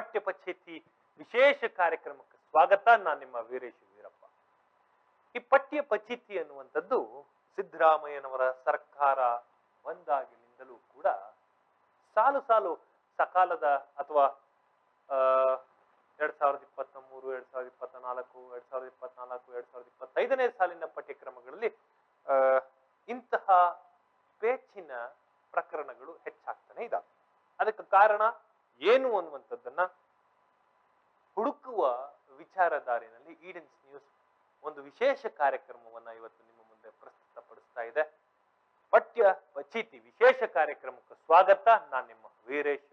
ಪಠ್ಯ ಪಚೇತಿ ವಿಶೇಷ ಕಾರ್ಯಕ್ರಮಕ್ಕೆ ಸ್ವಾಗತ. ನಾನು ನಿಮ್ಮ ವೀರೇಶ್ ವೀರಪ್ಪ. ಈ ಪಠ್ಯ ಪಚಿತಿ ಅನ್ನುವಂಥದ್ದು ಸಿದ್ದರಾಮಯ್ಯನವರ ಸರ್ಕಾರ ಬಂದಾಗಿನಿಂದಲೂ ಕೂಡ ಸಾಲು ಸಾಲು ಸಕಾಲದ ಅಥವಾ ಎರಡ್ ಸಾವಿರದ ಇಪ್ಪತ್ತ ಮೂರು ಎರಡ್ ಸಾವಿರದ ಇಪ್ಪತ್ತ ನಾಲ್ಕು ಎರಡ್ ಸಾವಿರದ ಇಪ್ಪತ್ನಾಲ್ಕು ಎರಡ್ ಸಾವಿರದ ಇಪ್ಪತ್ತೈದನೇ ಸಾಲಿನ ಪಠ್ಯಕ್ರಮಗಳಲ್ಲಿ ಇಂತಹ ಪೇಚಿನ ಪ್ರಕರಣಗಳು ಹೆಚ್ಚಾಗ್ತಾನೆ ಇದ್ದಾವೆ ಅದಕ್ಕೆ ಕಾರಣ ಏನು ಅನ್ನುವಂಥದ್ದನ್ನ ಹುಡುಕುವ ವಿಚಾರಧಾರೆಯಲ್ಲಿ ಈಡೆನ್ಸ್ ನ್ಯೂಸ್ ಒಂದು ವಿಶೇಷ ಕಾರ್ಯಕ್ರಮವನ್ನ ಇವತ್ತು ನಿಮ್ಮ ಮುಂದೆ ಪ್ರಸ್ತುತಪಡಿಸ್ತಾ ಇದೆ. ಪಠ್ಯ ಪಚೀತಿ ವಿಶೇಷ ಕಾರ್ಯಕ್ರಮಕ್ಕೆ ಸ್ವಾಗತ. ನಾನು ನಿಮ್ಮ ವೀರೇಶ್.